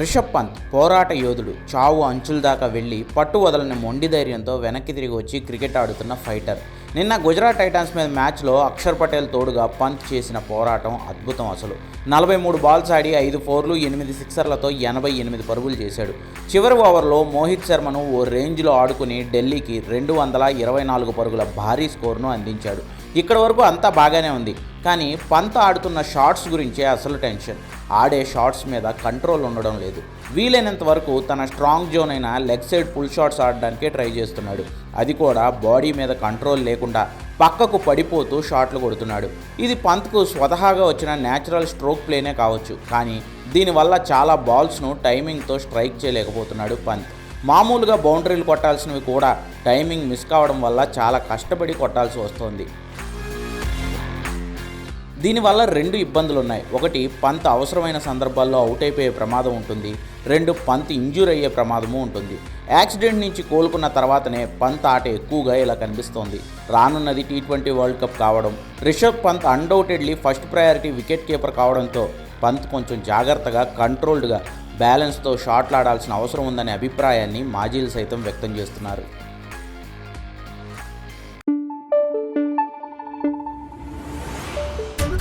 రిషబ్ పంత్ పోరాట యోధుడు చావు అంచుల దాకా వెళ్ళి పట్టు వదలని మొండి ధైర్యంతో వెనక్కి తిరిగి వచ్చి క్రికెట్ ఆడుతున్న ఫైటర్. నిన్న గుజరాత్ టైటాన్స్ మీద మ్యాచ్లో అక్షర్ పటేల్ తోడుగా పంత్ చేసిన పోరాటం అద్భుతం అసలు. నలభై మూడు బాల్స్ ఆడి ఐదు ఫోర్లు ఎనిమిది సిక్సర్లతో ఎనభై ఎనిమిది పరుగులు చేశాడు. చివరి ఓవర్లో మోహిత్ శర్మను ఓ రేంజ్లో ఆడుకుని ఢిల్లీకి రెండు వందల ఇరవై నాలుగు పరుగుల భారీ స్కోర్ను అందించాడు. ఇక్కడ వరకు అంతా బాగానే ఉంది. కానీ పంత్ ఆడుతున్న షార్ట్స్ గురించే అసలు టెన్షన్. ఆడే షార్ట్స్ మీద కంట్రోల్ ఉండడం లేదు. వీలైనంత వరకు తన స్ట్రాంగ్ జోన్ అయిన లెగ్ సైడ్ పుల్ షాట్స్ ఆడడానికే ట్రై చేస్తున్నాడు. అది కూడా బాడీ మీద కంట్రోల్ లేకుండా పక్కకు పడిపోతూ షాట్లు కొడుతున్నాడు. ఇది పంత్కు స్వతహాగా వచ్చిన న్యాచురల్ స్ట్రోక్ ప్లేనే కావచ్చు. కానీ దీనివల్ల చాలా బాల్స్ను టైమింగ్తో స్ట్రైక్ చేయలేకపోతున్నాడు పంత్. మామూలుగా బౌండరీలు కొట్టాల్సినవి కూడా టైమింగ్ మిస్ కావడం వల్ల చాలా కష్టపడి కొట్టాల్సి వస్తుంది. దీనివల్ల రెండు ఇబ్బందులు ఉన్నాయి ఒకటి పంత్ అవసరమైన సందర్భాల్లో అవుట్ అయిపోయే ప్రమాదం ఉంటుంది. రెండు పంత్ ఇంజూర్ అయ్యే ప్రమాదము ఉంటుంది. యాక్సిడెంట్ నుంచి కోలుకున్న తర్వాతనే పంత్ ఆట ఎక్కువగా ఇలా కనిపిస్తోంది. రానున్నది టీ ట్వంటీ వరల్డ్ కప్ కావడం Rishabh Pant undoubtedly first priority wicket keeper కావడంతో పంత్ కొంచెం జాగ్రత్తగా కంట్రోల్డ్గా బ్యాలెన్స్తో షాట్లు ఆడాల్సిన అవసరం ఉందనే అభిప్రాయాన్ని మాజీలు సైతం వ్యక్తం చేస్తున్నారు.